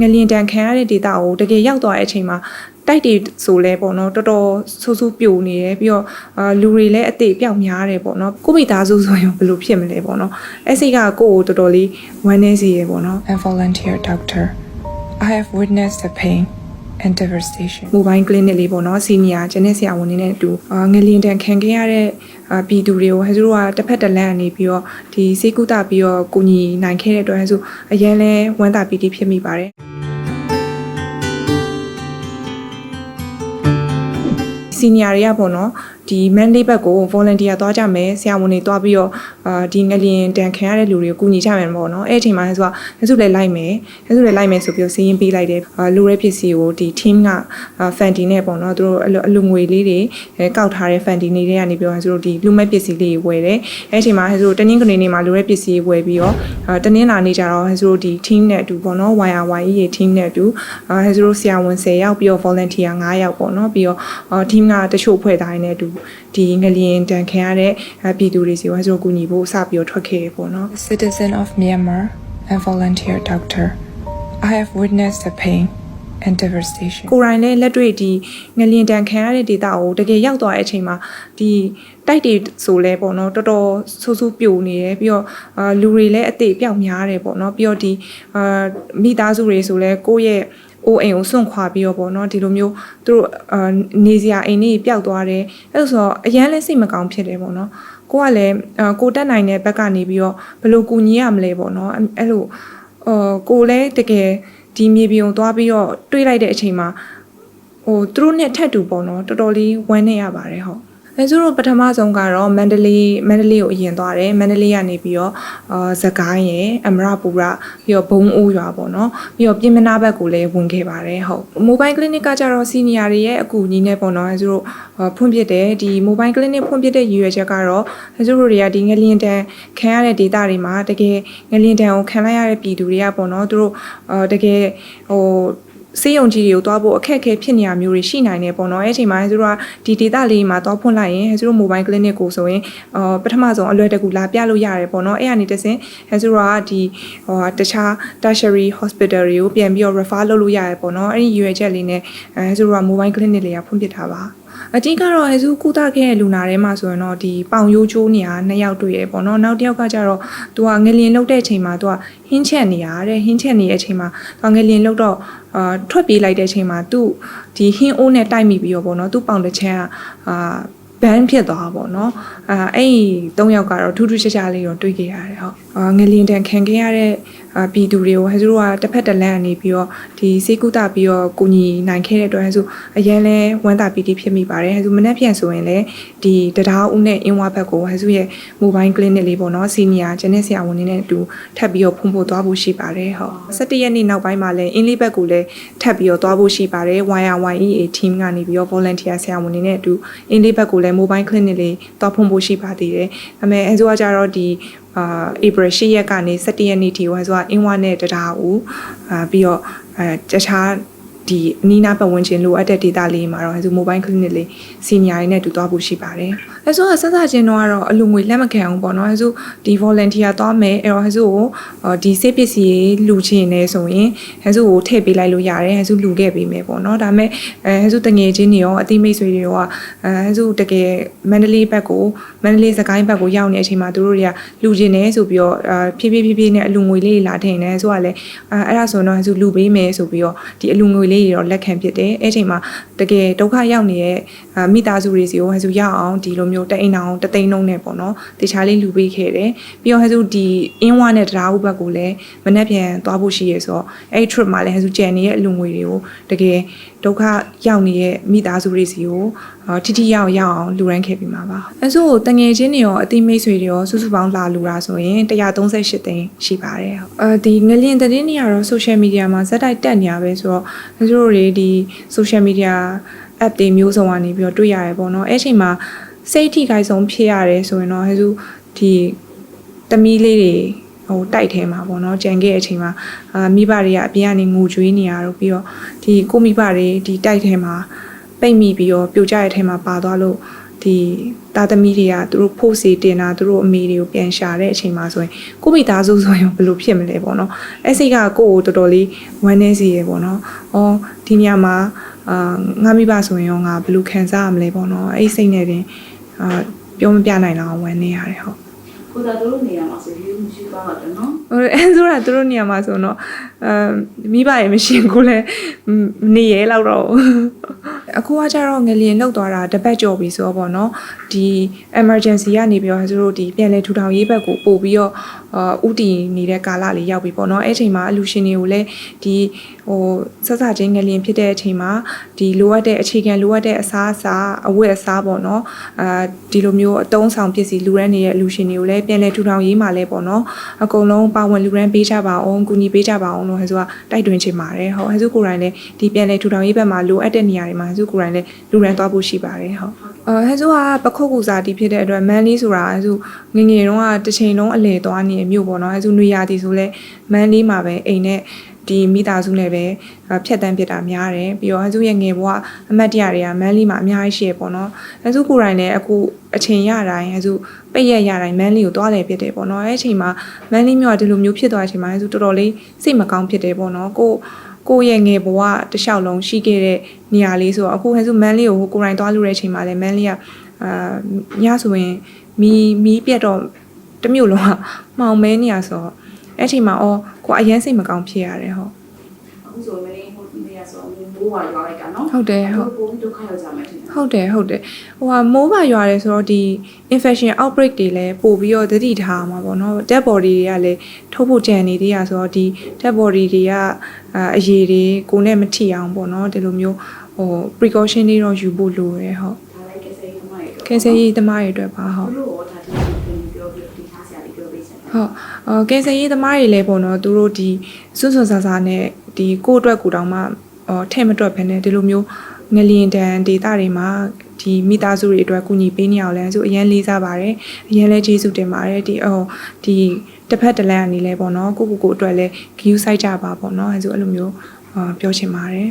ငလျင်တန်ခံရတဲ့ဒေတာကိုတကယ်ရောက်သွားတဲ့အချိန်မှာတိုက်တွေဆိုလဲပေါ့နော်တော်တော်ဆူဆူပြိုနေတယ်ပြီးတော့အာလူတွေလည်းအသေးပြောက်များတယ်ပေါ့နော်ကိုမိသားစုဆိုရင်ဘယ်လိုဖြစ်မလဲပေါ့နော်အဲ့စိတ်ကကိုယ့်ကိုတော်တော်လေးဝမ်းနည်းစေရပေါ့နော် and volunteer doctor. I have witnessed the pain and devastation. mobile clinic လေးပေါ့နော်စီနီယာဂျန်နစ်ဆရာဝန်နေနဲ့အတူအာငလျင်တန်ခံခဲ့ရတဲ့အာပြည်သူတွေကိုဟဲ့သူတို့ကတစ်ဖက်တစ်လမ်းအနေပြီးတော့ဒီစေကုသပြီးတော့ကိုညီနိုင်ခဲ့တဲ့အတွက်ဟဲ့ဆိုအရင်လဲဝမ်းသာပီတိဖြစ်မိပါတယ် စီနီယာတွေကပေါ့နော် ဒီမန်လေးဘက်ကို volunteer သွားကြမယ်ဆရာဝန်တွေသွားပြီးတော့အာဒီငလျင်တန်ခံရတဲ့လူတွေကိုကူညီကြမယ်ပေါ့နော်အဲ့အချိန်မှာဆိုတော့ဟဲ့ဆိုလည်းလိုက်မယ်ဟဲ့ဆိုလည်းလိုက်မယ်ဆိုပြီးတော့စီးရင်ပေးလိုက်တယ်အာလူရဲပစ္စည်းကိုဒီ team ကအာ funding နဲ့ပေါ့နော်သူတို့အလူအလူငွေလေးတွေအဲကောက်ထားတဲ့ funding တွေတွေကနေပြီးတော့ဟဲ့ဆိုတို့ဒီလူမဲ့ပစ္စည်းလေးတွေဝယ်တယ်အဲ့အချိန်မှာဟဲ့ဆိုတို့တနင်္ဂနွေနေ့မှာလူရဲပစ္စည်းဝယ်ပြီးတော့အာတနင်္လာနေ့ကျတော့ဟဲ့ဆိုတို့ဒီ team နဲ့အတူပေါ့နော် YRYE ရဲ့ team နဲ့အတူအာဟဲ့ဆိုတို့ဆရာဝန်10ယောက်ပြီးတော့ volunteer 9ယောက်ပေါ့နော်ပြီးတော့အာ team ကတချို့ဖွဲ့သားရင်းနဲ့အတူဒီငလျင်တန်ခံရတဲ့အာပြည်သူတွေစီကိုဟဲ့ဆိုတို့ကူညီဖို့စပြီးတော့ထွက်ခဲ့ရပေါ့နော် A citizen of Myanmar and volunteer doctor. I have witnessed the pain and devastation. ကိုယ်တိုင်လည်းလက်တွေ့ဒီငလျင်တန်ခံရတဲ့ဒေတာကိုတကယ်ရောက်သွားတဲ့အချိန်မှာဒီတိုက်တွေဆိုလဲပေါ့နော်တော်တော်ဆူဆူပြိုနေတယ်ပြီးတော့အာလူတွေလည်းအသေးပြောက်များတယ်ပေါ့နော်ပြီးတော့ဒီအာမိသားစုတွေဆိုလဲကိုယ့်ရဲ့ အိုးအိမ်ကိုစွန့်ခွာပြီးတော့ပေါ့နော်ဒီလိုမျိုးသူတို့အာနေစရာအိမ်တွေပျောက်သွားတယ်အဲ့လိုဆိုတော့အရန်လဲစိတ်မကောင်းဖြစ်တယ်ပေါ့နော်ကိုကလည်းအာကိုတက်နိုင်တဲ့ဘက်ကနေပြီးတော့ဘယ်လိုကူညီရမလဲပေါ့နော်အဲ့အဲ့လိုအော်ကိုလည်းတကယ်ဒီမြေပြင်ကိုသွားပြီးတော့တွေးလိုက်တဲ့အချိန်မှာဟိုသူတို့နဲ့ထပ်တူပေါ့နော်တော်တော်လေးဝမ်းနေရပါတယ်ဟုတ် အဲဆိုတော့ပထမဆုံးကတော့မန္တလေးမန္တလေးကိုအရင်သွားတယ်မန္တလေးကနေပြီးတော့အာဇကိုင်းရယ်အမရပူရပြီးတော့ဘုံအိုးရွာပေါ့နော်ပြီးတော့ပြင်မနာဘက်ကိုလည်းဝင်ခဲ့ပါတယ်ဟုတ်မိုဘိုင်းကလနစ်ကကြတော့စီနီယာတွေရဲ့အကူအညီနဲ့ပေါ့နော်အဲဆိုတော့အာဖွင့်ပြတယ်ဒီမိုဘိုင်းကလနစ်ဖွင့်ပြတဲ့ရည်ရွယ်ချက်ကတော့အဲဆိုတို့တွေကဒီငလျင်တန်ခံရတဲ့ data တွေမှာတကယ်ငလျင်တန်ကိုခံလိုက်ရတဲ့ပြည်သူတွေကပေါ့နော်သူတို့အာတကယ်ဟို စေးရုံကြီးတွေကိုသွားဖို့အခက်အခဲဖြစ်နေရမျိုးတွေရှိနိုင်တယ်ပေါ့နော်အဲ့အချိန်မှာသူတို့ကဒီ data လေးမှာသွားဖွင့်လိုက်ရင်သူတို့ mobile clinic ကိုဆိုရင်အာပထမဆုံးအလွယ်တကူလာပြလို့ရတယ်ပေါ့နော်အဲ့ကနေတဆင်အဲသူတို့ကဒီဟိုတခြား tertiary hospital တွေကိုပြန်ပြီးတော့ refer လုပ်လို့ရတယ်ပေါ့နော်အဲ့ဒီရွယ်ချက်လေးနဲ့အဲသူတို့က mobile clinic လေးကဖွင့်ပြထားပါ အကြီးကတော့ဟဲ့စုကုသခဲ့တဲ့လူနာထဲမှာဆိုရင်တော့ဒီပေါင်ရိုးချိုးနေရနှစ်ယောက်တွေ့ရပေါ့နော်နောက်တစ်ယောက်ကကျတော့သူကငလျင်လုတ်တဲ့အချိန်မှာသူကဟင်းချက်နေရတဲ့ဟင်းချက်နေတဲ့အချိန်မှာသူကငလျင်လုတ်တော့အာထွက်ပြေးလိုက်တဲ့အချိန်မှာသူ့ဒီဟင်းအိုးနဲ့တိုက်မိပြီးတော့ပေါ့နော်သူ့ပေါင်တစ်ချမ်းကအာဘန်းဖြစ်သွားတာပေါ့နော်အာအဲ့ဒီ၃ယောက်ကတော့ထူးထူးခြားခြားလေးတော့တွေ့ခဲ့ရတယ်ဟုတ်အာ ငလျင်တန်ခံခဲ့ရတဲ့အာပြည်သူတွေကိုဟဲ့သူတို့ကတစ်ဖက်တစ်လမ်းအနေပြီးတော့ဒီစေကုသပြီးတော့ကိုညီနိုင်ခဲ့တဲ့အတွက်ဟဲ့ဆိုအရင်လဲဝမ်းသာပီတိဖြစ်မိပါတယ်ဟဲ့ဆိုမနေ့ပြန်ဆိုရင်လည်းဒီတရားဦးနဲ့အင်းဝဘက်ကိုဟဲ့ဆိုရဲ့ mobile clinic လေးပေါ့နော်စီနီယာဂျန်နစ်ဆရာဝန်နေနဲ့အတူထပ်ပြီးတော့ဖွင့်ဖို့သွားဖို့ရှိပါတယ်ဟုတ်17ရက်နေ့နောက်ပိုင်းမှာလည်းအင်းလေးဘက်ကိုလည်းထပ်ပြီးတော့သွားဖို့ရှိပါတယ် YRYEA team ကနေပြီးတော့ volunteer ဆရာဝန်နေနဲ့အတူအင်းလေးဘက်ကိုလည်း mobile clinic လေးသွားဖွင့်ဖို့ရှိပါသေးတယ်ဒါပေမဲ့အဲဆိုကကြတော့ဒီ အာ April 10ရက်ကနေ17ရက်နေ့ထိဟိုဆိုတာအင်းဝနဲ့တရားဦးအာပြီးတော့အဲတခြား ဒီအနီးနားပတ်ဝန်းကျင်လိုအပ်တဲ့ data လေးမှာတော့အဲဆို mobile clinic လေး senior တွေနဲ့တူသွားဖို့ရှိပါတယ်အဲဆိုကဆက်စချင်းတော့ကတော့အလူငွေလက်မခံအောင်ပေါ့နော်အဲဆိုဒီ volunteer သွားမယ်အဲ့တော့အဲဆိုကိုအော်ဒီစေပစ္စည်းလူချင်နေဆိုရင်အဲဆိုကိုထည့်ပေးလိုက်လို့ရတယ်အဲဆိုလူခဲ့ပေးမယ်ပေါ့နော်ဒါပေမဲ့အဲဆိုတငယ်ချင်းတွေရောအတိမိတ်ဆွေတွေရောအဲဆိုတကယ်မန္တလေးဘက်ကိုမန္တလေးစကိုင်းဘက်ကိုရောက်နေတဲ့အချိန်မှာသူတို့တွေကလူချင်နေဆိုပြီးတော့အာဖြည်းဖြည်းဖြည်းဖြည်းနဲ့အလူငွေလေးလာထည့်နေဆိုကလည်းအဲအဲ့ဒါဆိုတော့အဲဆိုလူပေးမယ်ဆိုပြီးတော့ဒီအလူငွေလေးတွေတော့လက်ခံဖြစ်တယ်အဲ့ချိန်မှာတကယ်ဒုက္ခရောက်နေတဲ့အာမိသားစုတွေစီကိုဟဲ့ဆိုရအောင်ဒီလိုမျိုးတအိမ်အောင်တသိန်းလုံးနဲ့ပေါ့နော်တခြားလေးလူပေးခဲ့တယ်ပြီးတော့ဟဲ့ဆိုဒီအင်းဝနဲ့တရားဥဘက်ကိုလည်းမနေ့ပြန်သွားဖို့ရှိရဆိုတော့အဲ့ trip မှာလည်းဟဲ့ဆိုကြံနေရဲ့အလူငွေတွေကိုတကယ်ဒုက္ခရောက်နေတဲ့မိသားစုတွေစီကိုအာ ထိထိရောက်ရောက်အောင်လူရန်ခဲ့ပြီးမှာပါအဲဆိုတငယ်ချင်းတွေရောအတိမိတ်ဆွေတွေရောစုစုပေါင်းလာလူတာဆိုရင်138သိန်းရှိပါတယ်ဟုတ်အဲဒီငလျင်သတင်းတွေကတော့ social media မှာဇက်တိုက်တက်နေရပဲဆိုတော့အဲဆိုတွေဒီ social media app တွေမျိုးစုံကနေပြီးတော့တွေ့ရတယ်ပေါ့နော်အဲ့ချိန်မှာစိတ်ထိခိုက်ဆုံးဖြစ်ရတယ်ဆိုရင်တော့ဟဲ့စုဒီတမီးလေးတွေဟိုတိုက်ထဲမှာပေါ့နော်ကြံခဲ့တဲ့အချိန်မှာအာမိဘတွေကအပြင်ကနေငိုကြွေးနေရတော့ပြီးတော့ဒီကိုမိဘတွေဒီတိုက်ထဲမှာ ပိတ်မိပြီးတော့ပြိုကျတဲ့အထဲမှာပါသွားလို့ဒီတာသမီတွေကသူတို့ဖို့စီတင်တာသူတို့အမေတွေကိုပြန်ရှာတဲ့အချိန်မှာဆိုရင်ကိုယ့်မိသားစုဆိုရင်ဘယ်လိုဖြစ်မလဲပေါ့နော်အဲ့စိတ်ကကိုယ့်ကိုတော်တော်လေးဝမ်းနည်းစေရပေါ့နော်။အော်ဒီညမှာအာငါမိဘဆိုရင်ရောငါဘယ်လိုခံစားရမလဲပေါ့နော်။အဲ့ဒီစိတ်နဲ့တင်အာပြောမပြနိုင်တော့ဝမ်းနေရတယ်ဟုတ်ကိုသာတို့နေရာမှာဆိုယူမရှိပါတော့နော်ဟိုအဲဆိုတာသူတို့နေရာမှာဆိုတော့အမ်မိဘရေမရှိရင်ကိုလည်းမနေရဲလောက်တော့ဘူး အခုကကျတော့ငလျင်လောက်သွားတာတစ်ပတ်ကြော်ပြီဆိုတော့ဗောနော်ဒီ emergency ကနေပြီးတော့သူတို့ဒီပြန်လဲထူထောင်ရေးဘက်ကိုပို့ပြီးတော့အာဥတီနေတဲ့ကာလလေးရောက်ပြီပေါ့နော်အဲ့ချိန်မှာအလူရှင်တွေကိုလည်းဒီဟိုဆက်စချင်းငလျင်ဖြစ်တဲ့အချိန်မှာဒီလိုအပ်တဲ့အခြေခံလိုအပ်တဲ့အစားအစာအဝတ်အစားပေါ့နော်အာဒီလိုမျိုးအတုံးဆောင်ပစ္စည်းလူရန်နေတဲ့အလူရှင်တွေကိုလည်းပြန်လဲထူထောင်ရေးမှာလဲပေါ့နော်အကုန်လုံးပါဝင်လူရန်ပေးကြပါအောင်ကူညီပေးကြပါအောင်လို့ဟဲ့ဆိုကတိုက်တွန်းချင်ပါတယ်ဟုတ်ဟဲ့ဆိုကိုယ်တိုင်လည်းဒီပြန်လဲထူထောင်ရေးဘက်မှာလိုအပ်တဲ့နေရာတွေမှာဟဲ့ဆိုကိုယ်တိုင်လည်းလူရန်သွားဖို့ရှိပါတယ်ဟုတ်အဲဟဲ့ဆိုကပခုတ်ကူစာတီဖြစ်တဲ့အတွက်မန်လေးဆိုတာဟဲ့ဆိုငငယ်တုန်းကတစ်ချိန်လုံးအလဲသွားနေမြို့ပေါ့နော်ဟဲ့ဆိုနွေရာသီဆိုလဲမန်လေးမှာပဲအိမ်နဲ့ဒီမိသားစုနဲ့ပဲဖြတ်တန်းဖြစ်တာများတယ်ပြီးတော့ဟဲ့ဆိုရဲ့ငယ်ဘဝအမတ်တရတွေကမန်လေးမှာအများကြီးရှိရပေါ့နော်ဟဲ့ဆိုကိုယ်တိုင်လည်းအခုအချိန်ရတိုင်းဟဲ့ဆိုပိတ်ရက်ရတိုင်းမန်လေးကိုသွားလဲဖြစ်တယ်ပေါ့နော်အဲ့အချိန်မှာမန်လေးမြို့ကဒီလိုမျိုးဖြစ်သွားတဲ့အချိန်မှာဟဲ့ဆိုတော်တော်လေးစိတ်မကောင်းဖြစ်တယ်ပေါ့နော်ကို ကိုယ့်ရဲ့ငယ်ဘဝတစ်လျှောက်လုံးရှိခဲ့တဲ့နေရာလေးဆိုတော့အခုဟဲ့ဆိုမန်လေးကိုကိုယ်တိုင်သွားလို့တဲ့အချိန်မှာလည်းမန်လေးကအာညဆိုရင်မီမီးပြတ်တော့တစ်မျိုးလုံးကမှောင်မဲနေရဆိုတော့အဲ့အချိန်မှာအော်ကိုအရန်စိတ်မကောင်းဖြစ်ရတယ်ဟုတ်အခုဆိုမင်းဟိုနေရာဆိုမိုးဝါရွာလိုက်ကနော်ဟုတ်တယ်ဟုတ်ပိုပြီးဒုက္ခရောက်ကြမယ်ထင်တယ် ဟုတ်တယ်ဟုတ်တယ်ဟိုဟာမိုးပါရွာတယ်ဆိုတော့ဒီ infection outbreak တွေလည်းပို့ပြီးတော့သတိထားမှာပေါ့နော် dead body တွေကလည်းထုတ်ဖို့ကြံနေသေးရဆိုတော့ဒီ dead body တွေကအာအရေးတွေကိုယ်နဲ့မထိအောင်ပေါ့နော်ဒီလိုမျိုးဟို precaution တွေတော့ယူဖို့လိုတယ်ဟုတ်ဒါလိုက်ကစိတ်သမားရဲ့ကယ်ဆယ်ရေးသမားတွေအတွက်ပါဟုတ်ဘလို့ရောဒါဒီပြောပြီးဒီထားဆရာလေးပြောပေးစမ်းဟုတ်အော်ကယ်ဆယ်ရေးသမားတွေလည်းပေါ့နော်သူတို့ဒီစွန်းစွန်းဆာဆာနဲ့ဒီကိုယ့်အတွက်ကိုယ်တောင်မှအော်ထဲ့မတွက်ဖ ೇನೆ ဒီလိုမျိုး ငလျင်တန်ဒေတာတွေမှာဒီမိသားစုတွေအတွက်ကူညီပေးနေအောင်လဲဆိုအရင်လေးစားပါတယ်အရင်လဲကျေးဇူးတင်ပါတယ်ဒီအော်ဒီတစ်ဖက်တစ်လမ်းအနေလဲပေါ့နော်ကိုကိုကိုအတွက်လဲ view site ကြပါပေါ့နော်အဲဆိုအဲ့လိုမျိုးအာပြောချင်ပါတယ်